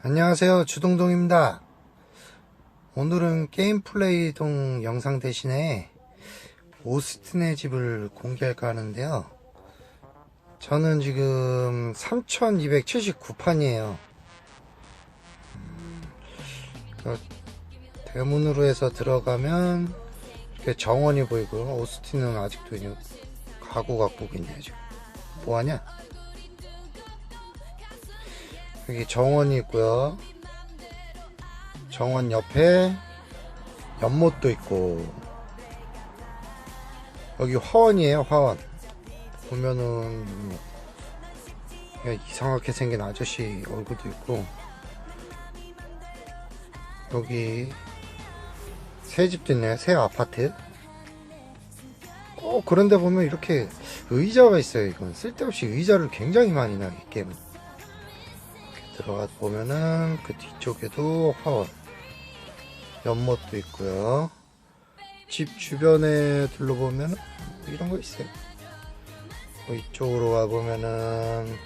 안녕하세요. 주동동입니다. 오늘은 게임 플레이 동 영상 대신에 오스틴의 집을 공개할까 하는데요. 저는 지금 3279판이에요. 대문으로 해서 들어가면 이렇게 정원이 보이고요. 오스틴은 아직도 가구 갖고 있네요. 지금. 뭐하냐? 여기 정원이 있고요. 정원 옆에 연못도 있고. 여기 화원이에요 화원. 보면은 이상하게 생긴 아저씨 얼굴도 있고. 여기 새 집도 있네요 새 아파트. 꼭 그런데 보면 이렇게 의자가 있어요 이건. 쓸데없이 의자를 굉장히 많이 놔이 게임은 들어가 보면은 그 뒤쪽에도 화원. 연못도 있고요. 집 주변에 둘러보면 이런 거 있어요. 뭐 이쪽으로 가보면은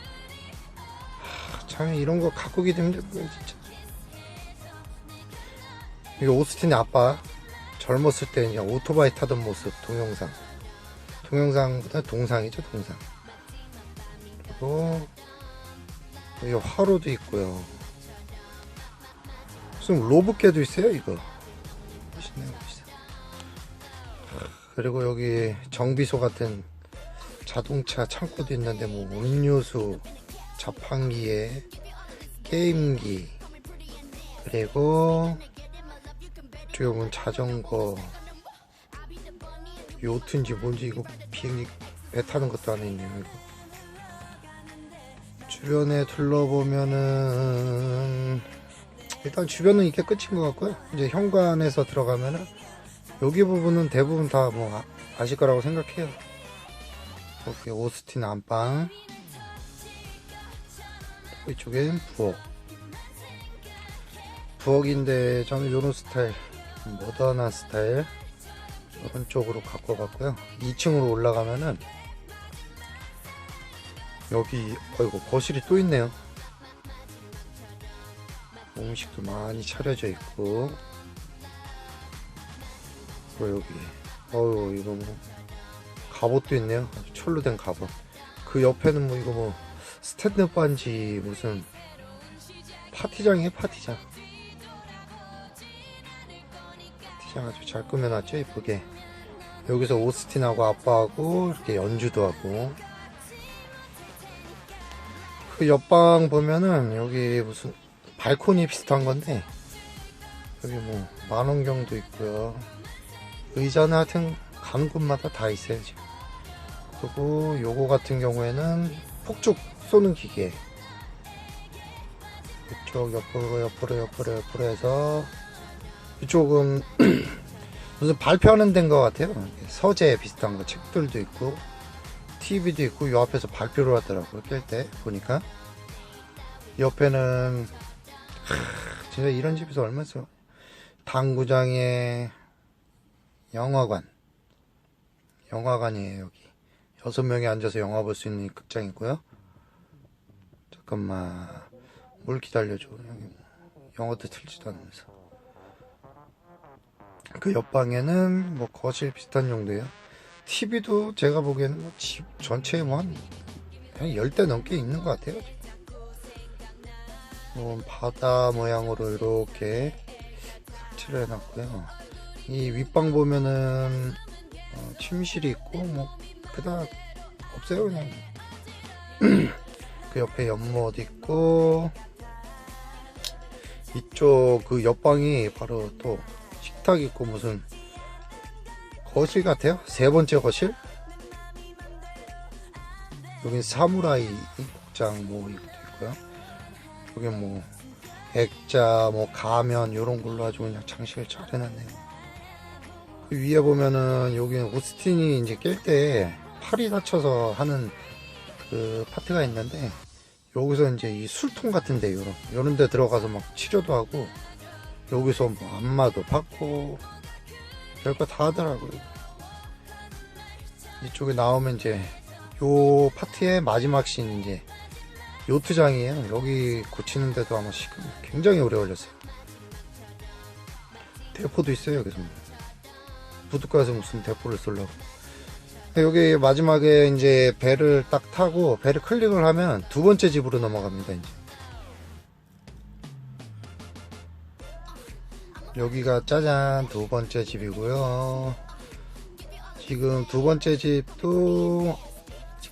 하, 참 이런 거 가꾸기도 힘들고요 진짜. 이게 오스틴의 아빠 젊었을 때 그냥 오토바이 타던 모습 동영상. 동영상보다 동상이죠 동상. 그리고 여기 화로도 있고요. 무슨 로봇개도 있어요, 이거. 멋있어. 그리고 여기 정비소 같은 자동차 창고도 있는데 뭐 음료수, 자판기에 게임기, 그리고 보면 자전거, 요트인지 뭔지 이거 비행기 배 타는 것도 안에 있네요, 이거. 주변에 둘러보면은 일단 주변은 이게 끝인 것 같고요. 이제 현관에서 들어가면은 여기 부분은 대부분 다 뭐 아실 거라고 생각해요. 여기 오스틴 안방 이쪽엔 부엌 부엌인데 저는 이런 스타일 모던한 스타일 이런 쪽으로 갖고 갔고요. 2층으로 올라가면은 여기 어이구 거실이 또 있네요. 음식도 많이 차려져 있고. 그리고 여기 어유 이거 뭐 갑옷도 있네요. 철로 된 갑옷. 그 옆에는 뭐 이거 뭐 스탠드 반지 무슨 파티장이에요 파티장. 파티장 아주 잘 꾸며놨죠 이쁘게. 여기서 오스틴하고 아빠하고 이렇게 연주도 하고 그 옆방 보면은 여기 무슨 발코니 비슷한 건데 여기 뭐 만원경도 있고요. 의자나 하여튼 가는 곳마다 다 있어요 지금. 그리고 요거 같은 경우에는 폭죽 쏘는 기계. 이쪽 옆으로 옆으로 옆으로 옆으로 해서 이쪽은 무슨 발표하는 데인 것 같아요. 서재 비슷한 거 책들도 있고 TV도 있고 요 앞에서 발표를 하더라고요 깰 때 보니까. 옆에는 하, 진짜 이런 집에서 얼마 써 당구장에 영화관 영화관이에요 여기. 여섯 명이 앉아서 영화 볼 수 있는 극장이고요. 잠깐만 뭘 기다려줘. 여기 영어도 틀지도 않으면서. 그 옆방에는 뭐 거실 비슷한 정도예요 TV도 제가 보기에는 뭐 집 전체에 뭐한 한 10대 넘게 있는 것 같아요. 뭐 바다 모양으로 이렇게 설치를 해놨고요. 이 윗방 보면은 어, 침실이 있고 뭐 그닥 없어요 그냥 그 옆에 연못 있고 이쪽 그 옆방이 바로 또 식탁 있고 무슨 거실 같아요. 세 번째 거실. 여기 사무라이 복장 뭐 이것도 있고요. 여기 뭐 액자, 뭐 가면 이런 걸로 아주 그냥 장식을 잘 해놨네요. 그 위에 보면은 여기는 오스틴이 이제 깰 때 팔이 다쳐서 하는 그 파트가 있는데 여기서 이제 이 술통 같은데 요런 요런 데 들어가서 막 치료도 하고 여기서 뭐 안마도 받고 별거 다 하더라고요. 이쪽에 나오면 이제 요 파트의 마지막 씬 이제 요트장이에요. 여기 고치는데도 아마 시간 굉장히 오래 걸렸어요. 대포도 있어요, 여기서. 부둣가에서 무슨 대포를 쏠려고. 여기 마지막에 이제 배를 딱 타고 배를 클릭을 하면 두 번째 집으로 넘어갑니다, 이제. 여기가 짜잔 두 번째 집이고요. 지금 두 번째 집도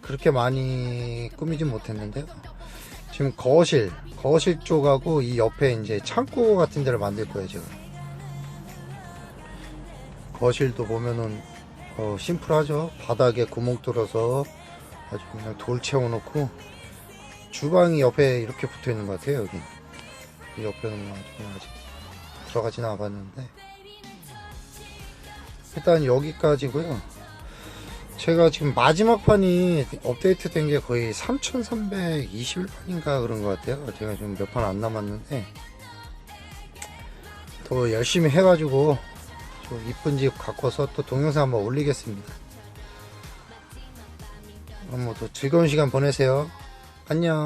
그렇게 많이 꾸미진 못했는데요. 지금 거실, 거실 쪽하고 이 옆에 이제 창고 같은 데를 만들 거예요, 제가. 거실도 보면은 어, 심플하죠. 바닥에 구멍 뚫어서 아주 그냥 돌 채워놓고 주방이 옆에 이렇게 붙어 있는 것 같아요, 여기. 이 옆에는 아주 그냥 아직 들어가진 않았는데 일단 여기까지고요. 제가 지금 마지막 판이 업데이트 된 게 거의 3321판인가 그런 것 같아요. 제가 지금 몇 판 안 남았는데 더 열심히 해가지고 좀 이쁜 집 갖고서 또 동영상 한번 올리겠습니다. 뭐또 즐거운 시간 보내세요. 안녕.